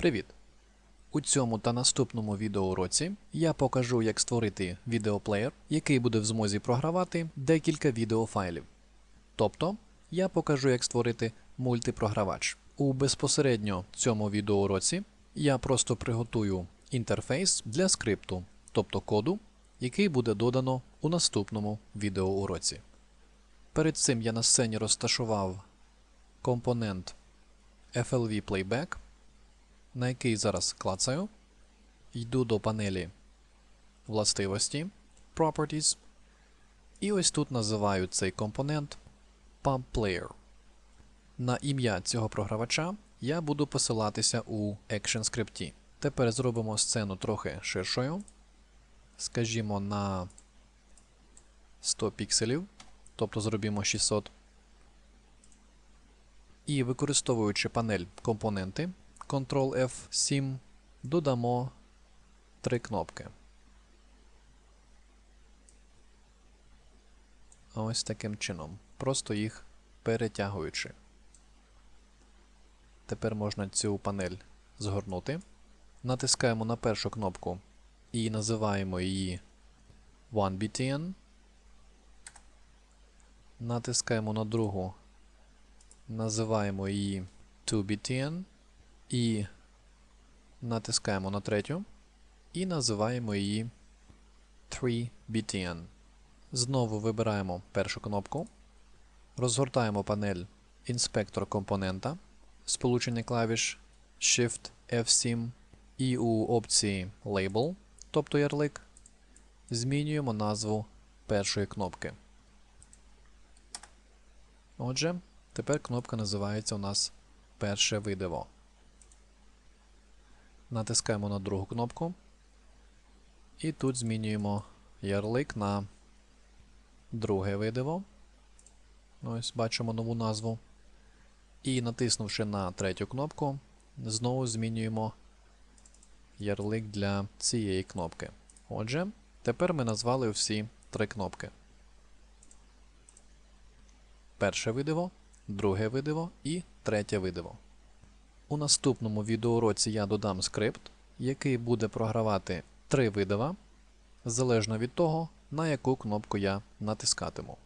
Привіт! У цьому та наступному відеоуроці я покажу, як створити відеоплеєр, який буде в змозі програвати декілька відеофайлів. Тобто, я покажу, як створити мультипрогравач. У безпосередньо цьому відеоуроці я просто приготую інтерфейс для скрипту, тобто коду, який буде додано у наступному відеоуроці. Перед цим я на сцені розташував компонент FLV Playback, на який зараз клацаю. Йду до панелі властивості Properties. І ось тут називаю цей компонент Pub Player. На ім'я цього програвача я буду посилатися у ActionScript. Тепер зробимо сцену трохи ширшою. Скажімо, на 100 пікселів, тобто зробимо 600. І використовуючи панель компоненти Ctrl F7, додамо три кнопки. Ось таким чином, просто їх перетягуючи. Тепер можна цю панель згорнути. Натискаємо на першу кнопку і називаємо її 1BTN. Натискаємо на другу, називаємо її 2BTN. І натискаємо на третю і називаємо її 3BTN. Знову вибираємо першу кнопку, розгортаємо панель інспектор компонента, сполучення клавіш Shift F7 і у опції Label, тобто ярлик, змінюємо назву першої кнопки. Отже, тепер кнопка називається у нас перше видиво. Натискаємо на другу кнопку. І тут змінюємо ярлик на друге видиво. Ось бачимо нову назву. І натиснувши на третю кнопку, знову змінюємо ярлик для цієї кнопки. Отже, тепер ми назвали всі три кнопки. Перше видиво, друге видиво і третє видиво. У наступному відеоуроці я додам скрипт, який буде програвати три видива, залежно від того, на яку кнопку я натискатиму.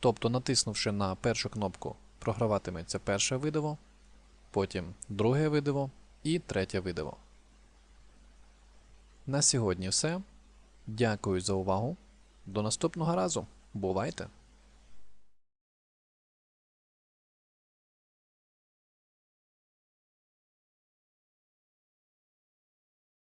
Тобто, натиснувши на першу кнопку, програватиметься перше видиво, потім друге видиво і третє видиво. На сьогодні все. Дякую за увагу. До наступного разу. Бувайте!